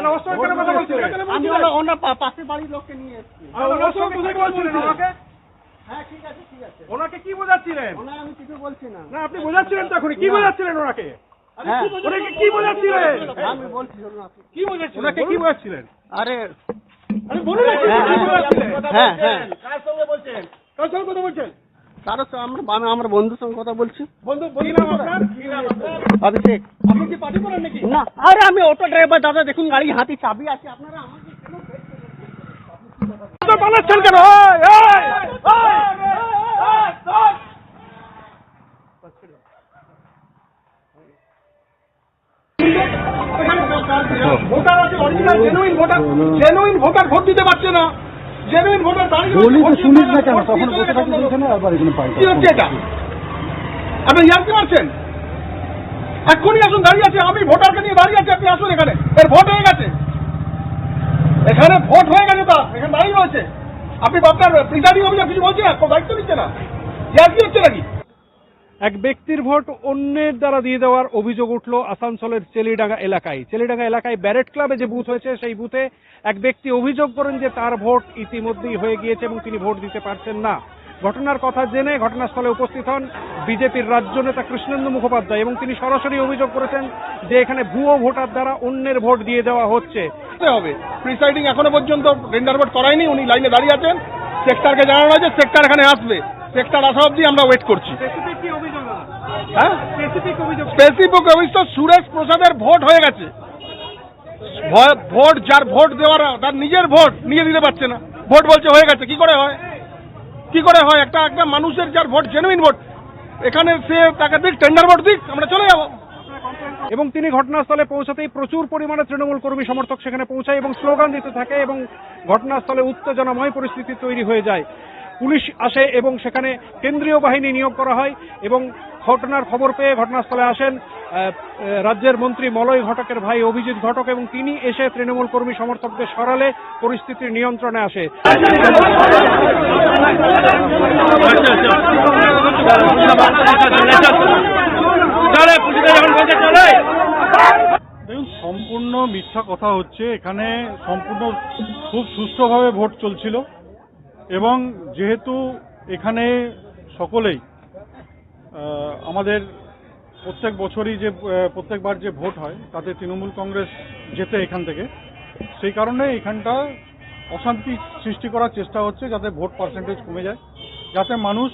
আমি ওনার ওনার পাশের বাড়ির লোককে নিয়ে এসেছি। আর ওনার সঙ্গে কি বলছিলেন ওনাকে? হ্যাঁ ঠিক আছে ঠিক আছে। ওনাকে কি বোঝাচ্ছিলেন? আমি কিছু বলছি না। না আপনি বোঝাচ্ছিলেন তো এখনই। কি বোঝাচ্ছিলেন ওনাকে? হ্যাঁ। ওনাকে কি বোঝাচ্ছিলেন? আমি বলছি কি বোঝাচ্ছিলেন? ওনাকে কি বোঝাচ্ছিলেন? আরে আরে বলুন হ্যাঁ, কি হ্যাঁ। বোঝাচ্ছিলেন? হ্যাঁ হ্যাঁ। কার সঙ্গে বলছেন? কার সঙ্গে কথা বলছেন? কারও সঙ্গে আমরা আমি আমার বন্ধুর সঙ্গে কথা বলছি বন্ধু কি নাম আপনার অভিষেক আপনি কি পার্টি করেন নাকি না আরে আমি অটো ড্রাইভার দাদা দেখুন গাড়ি হাতি চাবি আছে আপনারা আমাকে কেন তো পালাচ্ছেন কেন। ভোটার আছে original genuine voter genuine voter vote দিতে পারছে না জেনুইন ভোটার দাঁড়িয়ে বলি তো ভোট শুনিস না কেন? তখন বসে থাকি বলছে আবার এখানে পাই কি হচ্ছে এটা? আপনি ইয়ার্কি মারছেন? এক্ষুনি আসুন দাঁড়িয়ে আছে আমি ভোটারকে নিয়ে দাঁড়িয়ে আছি আপনি আসুন এখানে। এর ভোট হয়ে গেছে। এখানে ভোট হয়ে গেছে তা এখানে দাঁড়িয়ে রয়েছে। আপনি আপনার প্রিজাইডিং অফিসার কিছু বলছেন? দায়িত্ব নিচ্ছে না? ইয়ার্কি হচ্ছে নাকি? এক ব্যক্তির ভোট অন্যের দ্বারা দিয়ে দেওয়ার অভিযোগ উঠল আসানসোলের চেলিডাঙ্গা এলাকায়। চেলিডাঙ্গা এলাকায় ব্যারেট ক্লাবে যে বুথ হয়েছে, সেই বুথে এক ব্যক্তি অভিযোগ করেন যে তার ভোট ইতিমধ্যেই হয়ে গিয়েছে এবং তিনি ভোট দিতে পারছেন না। ঘটনার কথা জেনে ঘটনাস্থলে উপস্থিত হন বিজেপির রাজ্য নেতা কৃষ্ণেন্দু মুখোপাধ্যায় এবং তিনি সরাসরি অভিযোগ করেছেন যে এখানে ভুয়ো ভোটার দ্বারা অন্যের ভোট দিয়ে দেওয়া হচ্ছে। হবে। প্রিসাইডিং এখনও পর্যন্ত রেন্ডার ভোট করায়নি, উনি লাইনে দাঁড়িয়ে আছেন। সেক্টরকে জানানো হয়েছে, সেক্টর এখানে আসবে। সেক্টর আসা অবধি আমরা ওয়েট করছি। হ্যাঁ? স্পেসিফিক অভিযোগ? সুরেশ প্রসাদের ভোট হয়ে গেছে। ভোট যার ভোট দেওয়ার তার নিজের ভোট নিয়ে দিতে পারছে না। ভোট বলছে হয়ে গেছে কি করে হয়? কি করে হয়? একটা একটা মানুষের যার ভোট জেনুইন ভোট এখানে সে তাকে দিক টেন্ডার ভোট দিক আমরা চলে যাব। এবং তিনি ঘটনাস্থলে পৌঁছাতেই প্রচুর পরিমাণে তৃণমূল কর্মী সমর্থক সেখানে পৌঁছায় এবং স্লোগান দিতে থাকে এবং ঘটনাস্থলে উত্তেজনাময় পরিস্থিতি তৈরি হয়ে যায়। পুলিশ আসে এবং সেখানে কেন্দ্রীয় বাহিনী নিয়োগ করা হয় এবং ঘটনার খবর পেয়ে ঘটনাস্থলে আসেন রাজ্যের মন্ত্রী মলয় ঘটকের ভাই অভিজিৎ ঘটক এবং তিনি এসে তৃণমূল কর্মী সমর্থকদের সরালে পরিস্থিতির নিয়ন্ত্রণে আসে। সম্পূর্ণ মিথ্যা কথা হচ্ছে। এখানে সম্পূর্ণ খুব সুষ্ঠুভাবে ভোট চলছিল। এবং যেহেতু এখানে সকলেই আমাদের প্রত্যেক বছরই যে প্রত্যেকবার যে ভোট হয়, তাতে তৃণমূল কংগ্রেস যেতে এখান থেকে, সেই কারণে এখানটা অশান্তি সৃষ্টি করার চেষ্টা হচ্ছে যাতে ভোট পার্সেন্টেজ কমে যায়, যাতে মানুষ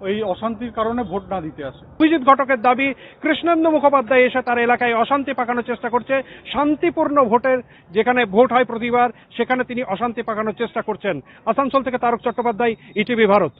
ওই অশান্তির কারণে ভোট না দিতে আসে। অভিজিৎ ঘটকের দাবি, কৃষ্ণেন্দু মুখোপাধ্যায় এসে তার এলাকায় অশান্তি পাকানোর চেষ্টা করছে। শান্তিপূর্ণ ভোটের যেখানে ভোট হয় প্রতিবার, সেখানে তিনি অশান্তি পাকানোর চেষ্টা করছেন। আসানসোল থেকে তারক চট্টোপাধ্যায়, ইটিভি ভারত।